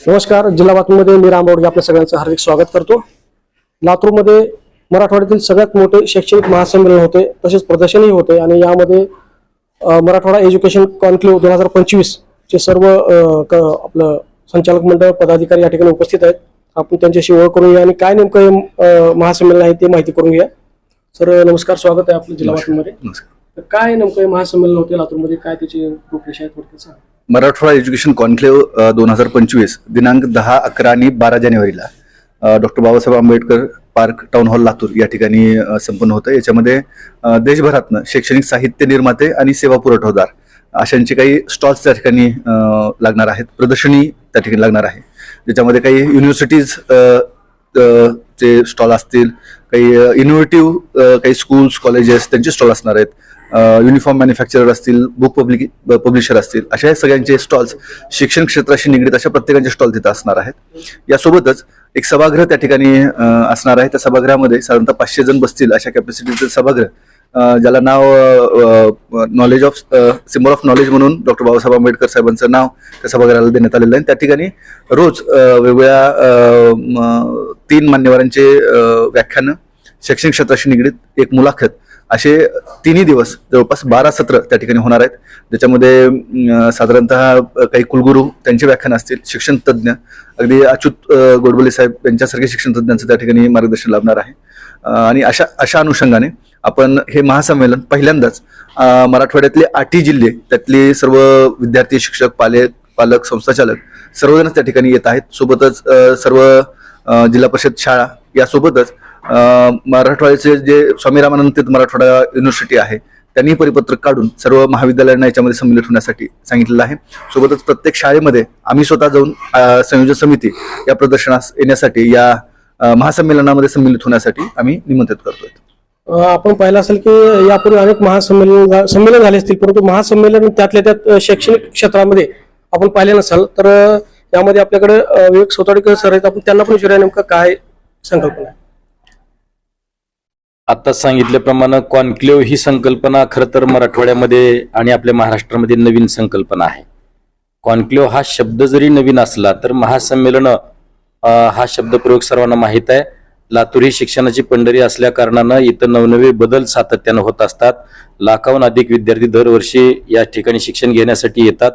नमस्कार जिल्हा बातमीमध्ये मी रामबावडे आपल्या सगळ्यांचं हार्दिक स्वागत करतो. लातूरमध्ये मराठवाड्यातील सगळ्यात मोठे शैक्षणिक महासंमेलन होते तसेच प्रदर्शनही होते आणि यामध्ये मराठवाडा एज्युकेशन कॉन्क्लेव्ह दोन हजार पंचवीस चे सर्व आपलं संचालक मंडळ पदाधिकारी या ठिकाणी उपस्थित आहेत. आपण त्यांच्याशी ओळख करून घेऊया आणि काय नेमकं हे महासंमेलन आहे ते माहिती करून घ्या सर नमस्कार स्वागत आहे आपलं जिल्हा बातमीमध्ये. काय नेमकं हे महासंमेलन होते लातूरमध्ये? काय त्याची रूपरेषा आहे थोडक्यात सांगा. मराठवाडा एज्युकेशन कॉन्क्लेव्ह दोन हजार पंचवीस दिनांक दहा अकरा आणि बारा जानेवारीला doctor Babasaheb Ambedkar park town hall Latur या ठिकाणी संपन्न होतं. याच्यामध्ये देशभरातनं शैक्षणिक साहित्य निर्माते आणि सेवा पुरवठादार अशांचे काही स्टॉल्स त्या ठिकाणी लागणार आहेत. प्रदर्शनी त्या ठिकाणी लागणार आहे. ज्याच्यामध्ये काही युनिव्हर्सिटीज चे स्टॉल असतील काही इनोव्हेटिव्ह काही स्कूल्स कॉलेजेस त्यांचे स्टॉल असणार आहेत. युनिफॉर्म मॅन्युफॅक्चरर असतील बुक पब्लिक पब्लिशर असतील अशा सगळ्यांचे स्टॉल्स शिक्षण क्षेत्राशी निगडीत अशा प्रत्येकाचे स्टॉल तिथं असणार आहेत. यासोबतच एक सभागृह त्या ठिकाणी असणार आहे. त्या सभागृहामध्ये साधारणतः पाचशे जण बसतील अशा कॅपॅसिटीचं सभागृह. ज्याला नाव knowledge of symbol of knowledge म्हणून डॉक्टर बाबासाहेब आंबेडकर साहेबांचं नाव त्या सभागृहाला देण्यात आलेलं आहे. त्या ठिकाणी रोज वेगवेगळ्या तीन मान्यवरांचे व्याख्यानं शैक्षणिक क्षेत्राशी निगडीत एक मुलाखत असे तिन्ही दिवस जवळपास बारा सत्र त्या ठिकाणी होणार आहेत. ज्याच्यामध्ये साधारणतः काही कुलगुरू त्यांचे व्याख्यान असतील शिक्षण तज्ज्ञ अगदी अच्युत गोडबोले साहेब यांच्यासारखे शिक्षण तज्ज्ञांचं त्या ठिकाणी मार्गदर्शन लाभणार आहे. आणि अशा अशा अनुषंगाने आपण हे महासंमेलन पहिल्यांदाच मराठवाड्यातले आठही जिल्हे त्यातले सर्व विद्यार्थी शिक्षक पालक पालक संस्थाचालक सर्वजण त्या ठिकाणी येत आहेत. सोबतच सर्व जिल्हा परिषद शाळा यासोबतच मराठवाड्याचे जे स्वामी रामानंद मराठवाडा युनिव्हर्सिटी आहे त्यांनी परिपत्रक काढून सर्व महाविद्यालयांना याच्यामध्ये सम्मिलित होण्यासाठी सांगितलेलं आहे. सोबतच प्रत्येक शाळेमध्ये आम्ही स्वतः जाऊन संयोजन समिती या प्रदर्शनास येण्यासाठी या महासंमेलनामध्ये सम्मिलित होण्यासाठी आम्ही निमंत्रित करतोय. आपण पाहिलं असेल की यापूर्वी अनेक महासंमेलन संमेलन झाले असतील परंतु महासंमेलन त्यातल्या त्यात शैक्षणिक क्षेत्रामध्ये आपण पाहिले नसाल तर यामध्ये आपल्याकडे विवेक सोताडकर सर आहेत. आपण त्यांना पण विचारूया नेमकं काय संकल्पना आहे? आता सांगितल्याप्रमाणे कॉन्क्लेव्ह ही संकल्पना खरं तर मराठवाड्यामध्ये आणि आपल्या महाराष्ट्रामध्ये नवीन संकल्पना आहे. कॉन्क्लेव्ह हा शब्द जरी नवीन असला तर महासंमेलन हा शब्दप्रयोग सर्वांना माहीत आहे. लातूर ही शिक्षणाची पंढरी असल्या कारणानं इथं नवनवे बदल सातत्यानं होत असतात. लाखाहून अधिक विद्यार्थी दरवर्षी या ठिकाणी शिक्षण घेण्यासाठी येतात.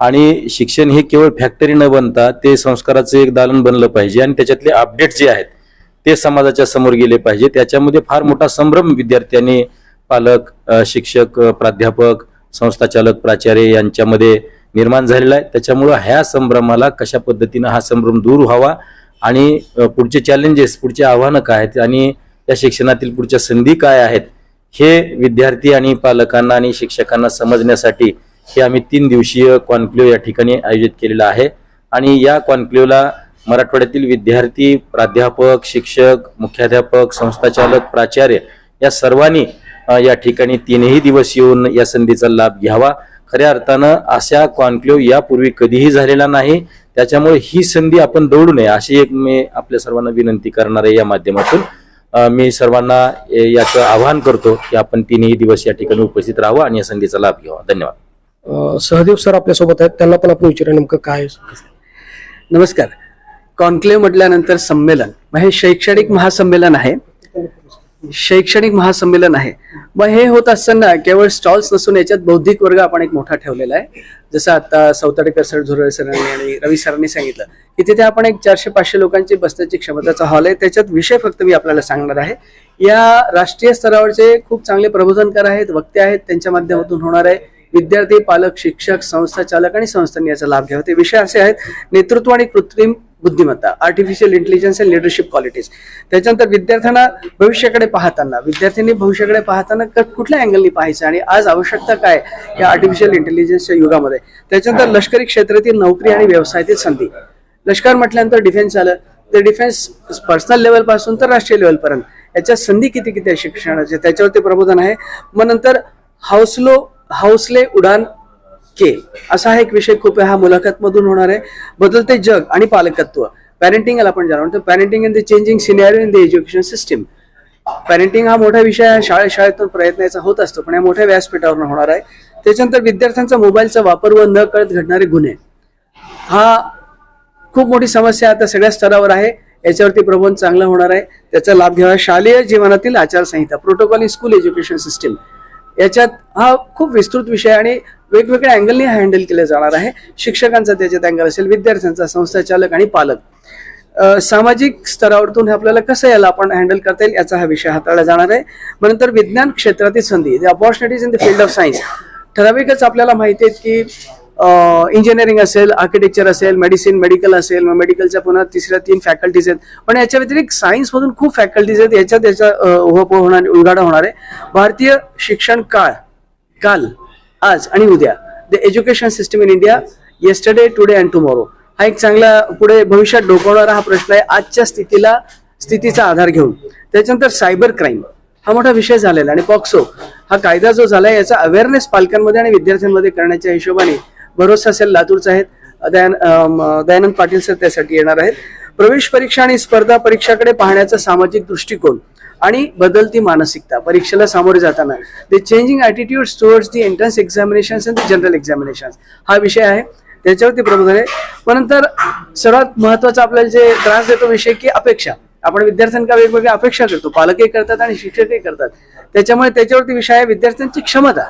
आणि शिक्षण हे केवळ फॅक्टरी न बनता ते संस्काराचं एक दालन बनलं पाहिजे आणि त्याच्यातले अपडेट जे आहेत ते समाजाच्या समोर गेले पाहिजे. त्याच्यामध्ये फार मोठा संभ्रम विद्यार्थ्यांनी पालक शिक्षक प्राध्यापक संस्थाचालक प्राचार्य यांच्यामध्ये निर्माण झालेला आहे. त्याच्यामुळं ह्या संभ्रमाला कशा पद्धतीनं हा संभ्रम दूर व्हावा आणि पुढचे चॅलेंजेस पुढचे आव्हानं काय आहेत आणि या शिक्षणातील पुढच्या संधी काय आहेत हे विद्यार्थी आणि पालकांना आणि शिक्षकांना समजण्यासाठी हे आम्ही तीन दिवसीय कॉन्क्लेव्ह या ठिकाणी आयोजित केलेलं आहे. आणि या कॉन्क्लेव्हला मराठवाड्यातील विद्यार्थी प्राध्यापक शिक्षक मुख्याध्यापक संस्थाचालक प्राचार्य या सर्वांनी या ठिकाणी तीनही दिवस येऊन या संधीचा लाभ घ्यावा. खऱ्या अर्थानं अशा कॉन्क्लेव्ह यापूर्वी कधीही झालेला नाही. त्याच्यामुळे ही संधी आपण दौडू नये अशी एक मी आपल्या सर्वांना विनंती करणार आहे या माध्यमातून. मी सर्वांना याचं आवाहन करतो की आपण तीनही दिवस या ठिकाणी उपस्थित राहावं आणि या संधीचा लाभ घ्यावा. धन्यवाद. सहदेव सर आपल्यासोबत आहेत. त्यांना पण आपण विचारूया नेमकं काय. नमस्कार. कॉन्क्लेव्ह म्हटल्यानंतर संमेलन. मग हे शैक्षणिक महासंमेलन आहे. शैक्षणिक महासंमेलन आहे. मग हे होत असताना केवळ स्टॉल्स नसून याच्यात बौद्धिक वर्ग आपण एक मोठा ठेवलेला आहे. जसं आता सौताडेकर सर झुरळे सरांनी आणि रवी सरांनी सांगितलं की तिथे आपण एक चारशे पाचशे लोकांची बसण्याची क्षमताचा हॉल आहे. त्याच्यात विषय फक्त मी आपल्याला सांगणार आहे. या राष्ट्रीय स्तरावरचे खूप चांगले प्रबोधनकार आहेत वक्ते आहेत त्यांच्या माध्यमातून होणार आहे. विद्यार्थी पालक शिक्षक संस्था चालक आणि संस्थांनी याचा लाभ घ्यावा. ते विषय असे आहेत नेतृत्व आणि कृत्रिम बुद्धिमत्ता artificial intelligence and leadership qualities त्याच्यानंतर विद्यार्थ्यांना भविष्याकडे पाहताना विद्यार्थ्यांनी भविष्याकडे पाहताना कुठल्या अँगलनी पाहायचं आणि आज आवश्यकता काय या आर्टिफिशियल इंटेलिजन्सच्या युगामध्ये? त्याच्यानंतर लष्करी क्षेत्रातील नोकरी आणि व्यवसायातील संधी. लष्कर म्हटल्यानंतर डिफेन्स आलं ते डिफेन्स पर्सनल लेवलपासून तर राष्ट्रीय लेवलपर्यंत याच्या संधी किती किती आहे शिक्षणाच्या? त्याच्यावरती प्रबोधन आहे. मग नंतर हाऊसलो हाऊसले उडान के. असा हा एक विषय खूप आहे. हा मुलाखत मधून होणार आहे. बदलते जग आणि पालकत्व. पॅरेंटिंग आपण ज्याला म्हणतो parenting in the changing senior in the education system parenting हा मोठा विषय शाळे शाळेतून प्रयत्न याचा होत असतो पण या मोठ्या व्यासपीठावर होणार आहे. त्याच्यानंतर विद्यार्थ्यांचा मोबाईलचा वापर व न कळत घडणारे गुन्हे. हा खूप मोठी समस्या आता सगळ्या स्तरावर आहे. याच्यावरती प्रबंध चांगला होणार आहे. त्याचा लाभ घ्यावा. शालेय जीवनातील आचारसंहिता protocol in school education system याच्यात हा खूप विस्तृत विषय आणि वेगवेगळ्या अँगलने हँडल केला जाणार आहे. शिक्षकांचा त्याच्यात अँगल असेल विद्यार्थ्यांचा संस्थाचालक आणि पालक. सामाजिक स्तरावरतून हे आपल्याला कसं याला आपण हँडल करता येईल याचा हा विषय हाताळला जाणार आहे. मग नंतर विज्ञान क्षेत्रातील संधी the opportunities in the field of science ठराविकच आपल्याला माहिती आहेत की इंजिनिअरिंग असेल आर्किटेक्चर असेल मेडिसिन मेडिकल असेल मग मेडिकलच्या पुन्हा तिसऱ्या तीन फॅकल्टीज आहेत. पण याच्या व्यतिरिक्त सायन्समधून खूप फॅकल्टीज आहेत याच्यात याचा उहापोह होणार उलगाडा होणार आहे. भारतीय शिक्षण काळ काल आज आणि उद्या. The education system in India yesterday today and tomorrow हा एक चांगला पुढे भविष्यात डोकवणारा हा प्रश्न आहे. आजच्या स्थितीला स्थितीचा आधार घेऊन. त्याच्यानंतर सायबर क्राईम हा मोठा विषय झालेला आणि पॉक्सो हा कायदा जो झाला याचा अवेअरनेस पालकांमध्ये आणि विद्यार्थ्यांमध्ये करण्याच्या हिशोबाने भरोसा असेल लातूरचा आहेत दयान दयानंद पाटील सर त्यासाठी येणार आहेत. प्रवेश परीक्षा आणि स्पर्धा परीक्षाकडे पाहण्याचा सामाजिक दृष्टिकोन आणि बदलती मानसिकता परीक्षेला सामोरे जाताना. The changing attitude towards the entrance examination and the general examination हा विषय आहे. त्याच्यावरती प्रबोधन आहे. पण नंतर सर्वात महत्त्वाचा आपल्याला जे त्रास देतो विषय की अपेक्षा. आपण विद्यार्थ्यांका वेगवेगळ्या अपेक्षा करतो. पालकही करतात आणि शिक्षकही करतात. त्याच्यामुळे त्याच्यावरती विषय आहे. विद्यार्थ्यांची क्षमता.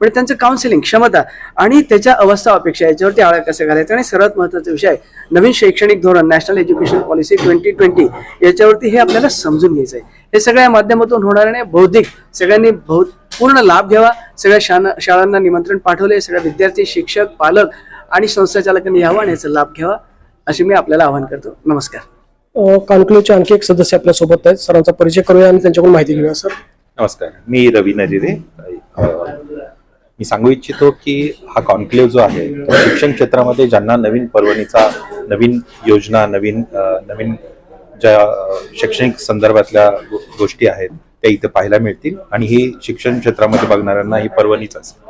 म्हणजे त्यांचं काउन्सिलिंग क्षमता आणि त्याच्या अवस्था अपेक्षा याच्यावरती आळा कसं घालायचं? आणि सर्वात महत्त्वाचा विषय आहे, नवीन शैक्षणिक धोरण national education policy twenty twenty याच्यावरती हे आपल्याला समजून घ्यायचं आहे. हे सगळ्या माध्यमातून होणार नाही बौद्धिक सगळ्यांनी बहु पूर्ण लाभ घ्यावा. सगळ्या शाळा शाळांना निमंत्रण पाठवले. सगळ्या विद्यार्थी शिक्षक पालक आणि संस्थाचालकांनी यावं आणि याचा लाभ घ्यावा अशी मी आपल्याला आवाहन करतो. नमस्कार. कॉन्क्लेव्हचे आणखी एक सदस्य आपल्यासोबत आहेत. सरांचा परिचय करूया आणि त्यांच्याकडून माहिती घेऊया सर. नमस्कार. मी रवी नजिरे. मी सांगू इच्छितो की हा कॉन्क्लेव्ह जो आहे शिक्षण क्षेत्रामध्ये ज्यांना नवीन पर्वणीचा नवीन योजना नवीन नवीन ज्या शैक्षणिक संदर्भातल्या गोष्टी आहेत त्या इथे पाहायला मिळतील आणि ही शिक्षण क्षेत्रामध्ये बघणाऱ्यांना ही पर्वणीच असेल.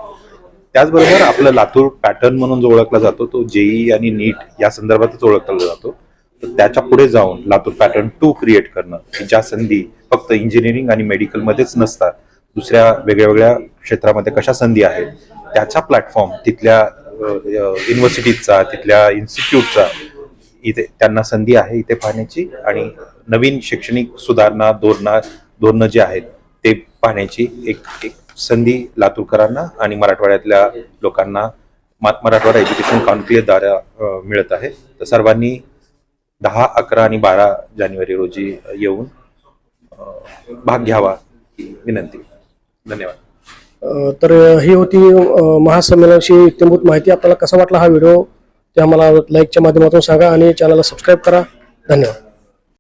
त्याचबरोबर आपलं लातूर पॅटर्न म्हणून जो ओळखला जातो तो जेई आणि नीट या संदर्भातच ओळखला जातो. तर त्याच्या पुढे जाऊन लातूर पॅटर्न टू क्रिएट करणं ज्या संधी फक्त इंजिनिअरिंग आणि मेडिकलमध्येच नसतात दुसऱ्या वेगळ्या वेगळ्या क्षेत्रामध्ये कशा संधी आहेत त्याचा प्लॅटफॉर्म तिथल्या युनिव्हर्सिटीजचा तिथल्या इन्स्टिट्यूटचा इथे त्यांना संधी आहे इथे पाहण्याची आणि नवीन शैक्षणिक सुधारणा धोरणा धोरणं जे आहेत ते पाहण्याची एक एक संधी लातूरकरांना आणि मराठवाड्यातल्या लोकांना मा- मराठवाडा एज्युकेशन कॉन्क्लेव्हद्वारे मिळत आहे. तर सर्वांनी दहा अकरा आणि बारा जानेवारी रोजी येऊन भाग घ्यावा ही विनंती. धन्यवाद. तर ही होती महासंमेलनाशी महासंमेलनाची इत्यंभूत माहिती. आपल्याला कसा वाटला हा व्हिडिओ ते आम्हाला लाईकच्या माध्यमातून सांगा आणि चॅनलला सबस्क्राईब करा. धन्यवाद.